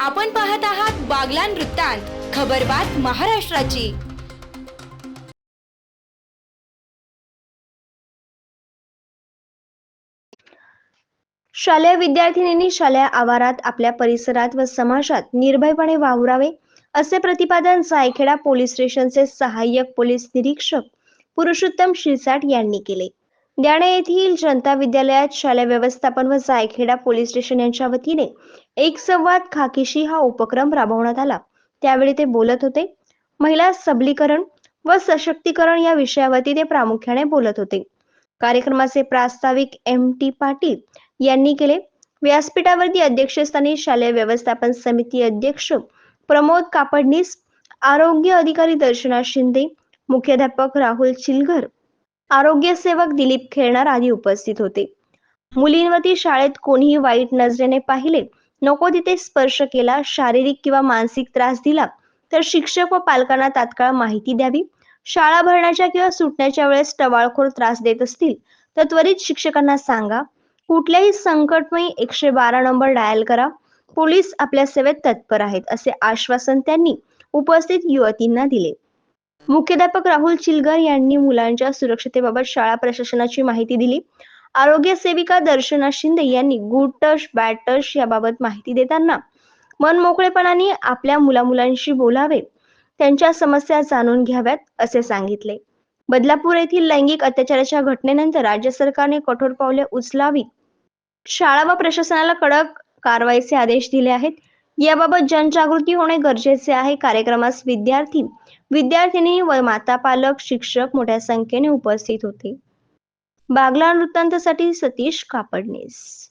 आपण पाहत आहात बागलान वृत्तांत खबरबात महाराष्ट्राची. शालेय विद्यार्थिनींनी शालेय आवारात आपल्या परिसरात व समाजात निर्भयपणे वावरावे असे प्रतिपादन सायखेडा पोलीस स्टेशनचे सहाय्यक पोलीस निरीक्षक पुरुषोत्तम शिरसाट यांनी केले. द्याणे येथील जनता विद्यालयात शालेय व्यवस्थापन व जायखेडा पोलीस स्टेशन यांच्या वतीने एक संवाद खाकीशी हा उपक्रम राबवण्यात आला. त्यावेळी ते बोलत होते. महिला सबलीकरण व सशक्तीकरण या विषयावरती ते प्रामुख्याने बोलत होते. कार्यक्रमाचे प्रास्ताविक एम टी पाटील यांनी केले. व्यासपीठावरती अध्यक्षस्थानी शालेय व्यवस्थापन समिती अध्यक्ष प्रमोद कापडनीस आरोग्य अधिकारी दर्शना शिंदे मुख्याध्यापक राहुल चिलघर आरोग्य सेवक दिलीप खेळणार आदी उपस्थित होते. मुलींवरती शाळेत कोणीही वाईट नजरेने पाहिले नको तिथे स्पर्श केला शारीरिक किंवा मानसिक त्रास दिला तर शिक्षक व पालकांना तात्काळ माहिती द्यावी. शाळा भरण्याच्या किंवा सुटण्याच्या वेळेस टवाळखोर त्रास देत असतील तर त्वरित शिक्षकांना सांगा. कुठल्याही संकटमयी एकशे बारा नंबर डायल करा. पोलीस आपल्या सेवेत तत्पर आहेत असे आश्वासन त्यांनी उपस्थित युवतींना दिले. मुख्याध्यापक राहुल चिलगर यांनी मुलांच्या सुरक्षतेबाबत शाळा प्रशासनाची माहिती दिली. आरोग्य सेविका दर्शना शिंदे यांनी गुड टश बॅड याबाबत माहिती देताना मन मोकळेपणाने आपल्या मुलामुलांशी बोलावे त्यांच्या समस्या जाणून घ्याव्यात असे सांगितले. बदलापूर येथील लैंगिक अत्याचाराच्या घटनेनंतर राज्य सरकारने कठोर पावले उचलावीत. शाळा व प्रशासनाला कडक कारवाईचे आदेश दिले आहेत. याबाबत जनजागृती होणे गरजेचे आहे. कार्यक्रमास विद्यार्थी विद्यार्थिनी व माता पालक शिक्षक मोठ्या संख्येने उपस्थित होते. बागला वृत्तांतासाठी सतीश कापडणीस.